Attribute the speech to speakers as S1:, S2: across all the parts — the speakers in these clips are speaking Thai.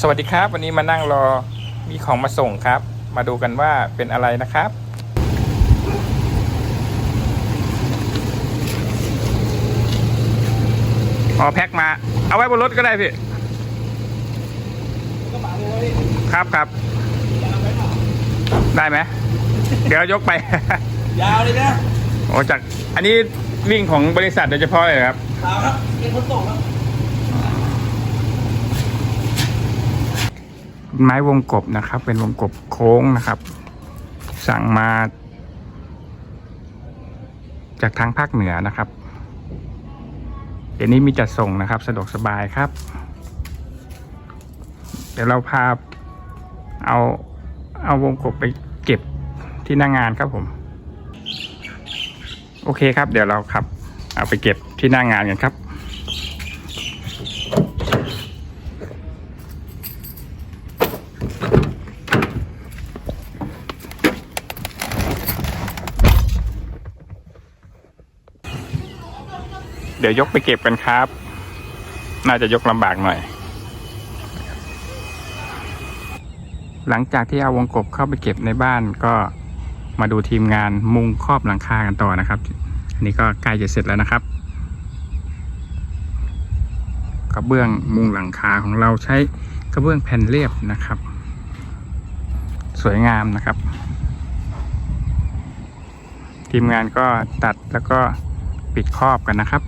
S1: สวัสดีครับ วันนี้มานั่งรอมีของมาส่งครับ มาดูกันว่าเป็นอะไรนะครับ อ๋อแพ็คมา เอาไว้บนรถก็ได้พี่ครับครับ ได้ไหม เดี๋ยวยกไป
S2: ยาวเลยนะ
S1: โอ้จาก อันนี้วิ่งของบริษัทโดยเฉพาะเลยเหรอครับ
S2: ขาวครับเป็นคนตกครับ
S1: ไม้วงกบนะครับ เป็นวงกบโค้งนะครับ สั่งมา จากทางภาคเหนือนะครับ เดี๋ยวนี้มีจัดส่งนะครับ สะดวกสบายครับ เดี๋ยวเราพาเอาเอาวงกบไปเก็บที่หน้างงานครับผม โอเคครับ เดี๋ยวเราครับ เอาไปเก็บที่หน้างงานกันครับ เดี๋ยวยกไปเก็บกันครับ น่าจะยกลำบากหน่อย หลังจากที่เอาวงกบเข้าไปเก็บในบ้านก็มาดูทีมงานมุงครอบหลังคากันต่อนะครับ อันนี้ก็ใกล้จะเสร็จแล้วนะครับกระเบื้องมุงหลังคาของเราใช้กระเบื้องแผ่นเรียบนะครับ สวยงามนะครับ ทีมงานก็ตัดแล้วก็ปิดครอบกันนะครับ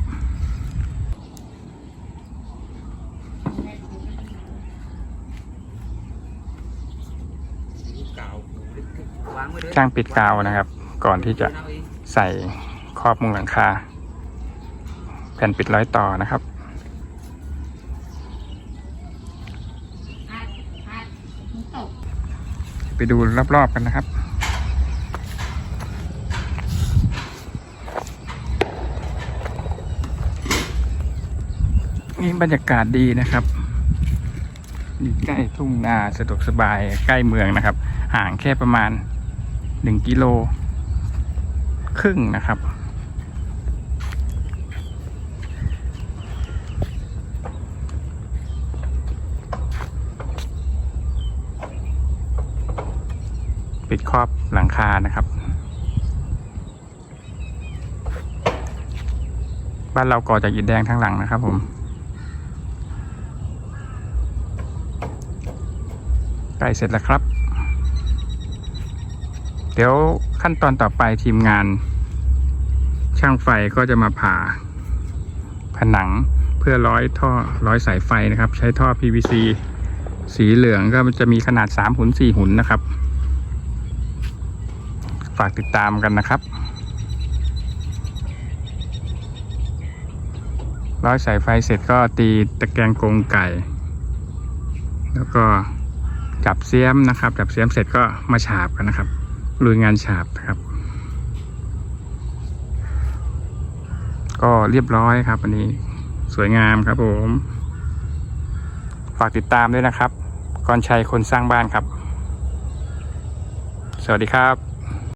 S2: เลย
S1: ช่างปิดกาวนะครับ ก่อนที่จะใส่ครอบมุงหลังคา แผ่นปิดร้อยต่อนะครับ ไปดูรอบๆกันนะครับ นี่บรรยากาศดีนะครับอยู่ใกล้ทุ่งนาสะดวกสบายใกล้เมืองนะครับ ห่างแค่ประมาณหนึ่งกิโล ครึ่งนะครับ ปิดครอบหลังคานะครับ บ้านเราก่อจากอิฐแดงทั้งหลังนะครับผม ใกล้เสร็จแล้วครับ เดี๋ยวขั้นตอนต่อไปทีมงาน ช่างไฟก็จะมาผ่า ผนังเพื่อร้อยท่อร้อยสายไฟนะครับ ใช้ท่อ PVC สีเหลืองก็จะมีขนาด3หุน4หุนนะครับ ฝากติดตามกันนะครับ ร้อยสายไฟเสร็จก็ตีตะแกรงกรงไก่ แล้วก็จับเสียมนะครับ จับเสียมเสร็จก็มาฉาบกันนะครับลุยงานฉาบนะครับ ก็เรียบร้อยครับอันนี้สวยงามครับผม ฝากติดตามด้วยนะครับกรชัยคนสร้างบ้านครับ สวัสดีครับ